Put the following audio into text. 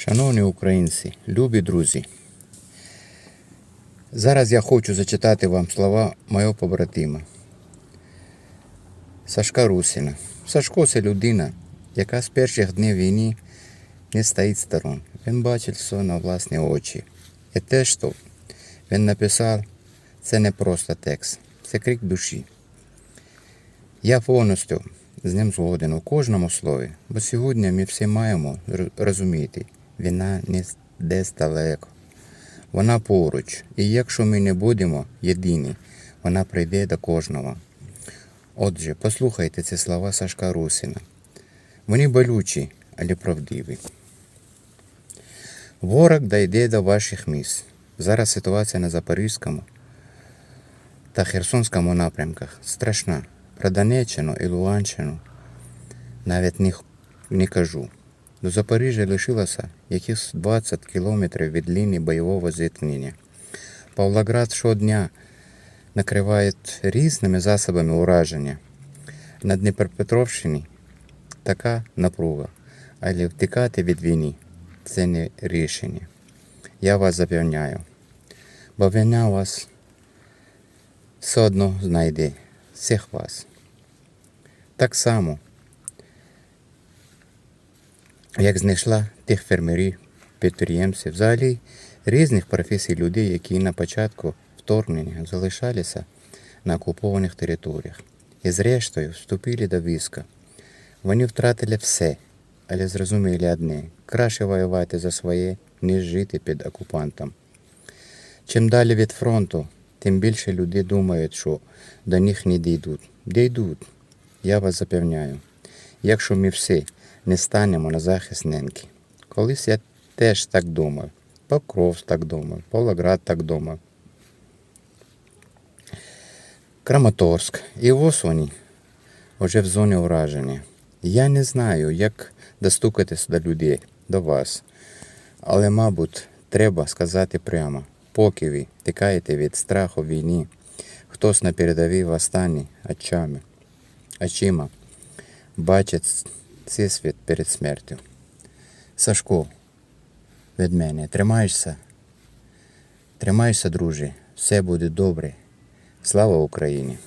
Шановні українці, любі друзі, зараз я хочу зачитати вам слова мого побратима Сашка Русіна. Сашко це людина, яка з перших днів війни не стоїть сторон. Він бачить все на власні очі. І те, що він написав, це не просто текст, це крик душі. Я повністю з ним згоден у кожному слові, бо сьогодні ми всі маємо розуміти, війна не десь далеко. Вона поруч, і якщо ми не будемо єдині, вона прийде до кожного. Отже, послухайте ці слова Сашка Русіна. Вони болючі, але правдиві. Ворог дійде до ваших місць. Зараз ситуація на Запорізькому та Херсонському напрямках страшна. Про Донеччину і Луганщину навіть не кажу. До Запоріжжя лишилося якихось 20 кілометрів від лінії бойового зіткнення. Павлоград щодня накриває різними засобами ураження. На Дніпропетровщині така напруга, але втікати від війни це не рішення. Я вас запевняю, бо війна вас все одно знайде всіх вас. Так само, як знайшла тих фермерів, підприємців, взагалі різних професій людей, які на початку вторгнення залишалися на окупованих територіях і зрештою вступили до війська. Вони втратили все, але зрозуміли одне краще воювати за своє, ніж жити під окупантом. Чим далі від фронту, тим більше люди думають, що до них не дійдуть. Дійдуть, я вас запевняю. Якщо ми всі не станемо на захист неньки. Колись я теж так думав. Покров так думав, Павлоград так думав. Краматорськ і вони вже в зоні ураження. Я не знаю, як достукатись до людей, до вас. Але, мабуть, треба сказати прямо, поки ви тікаєте від страху війни, хтось на передовій восстані очами, очима бачить цей світ перед смертю. Сашко, від мене, тримаєшся? Тримайся, друже, все буде добре. Слава Україні!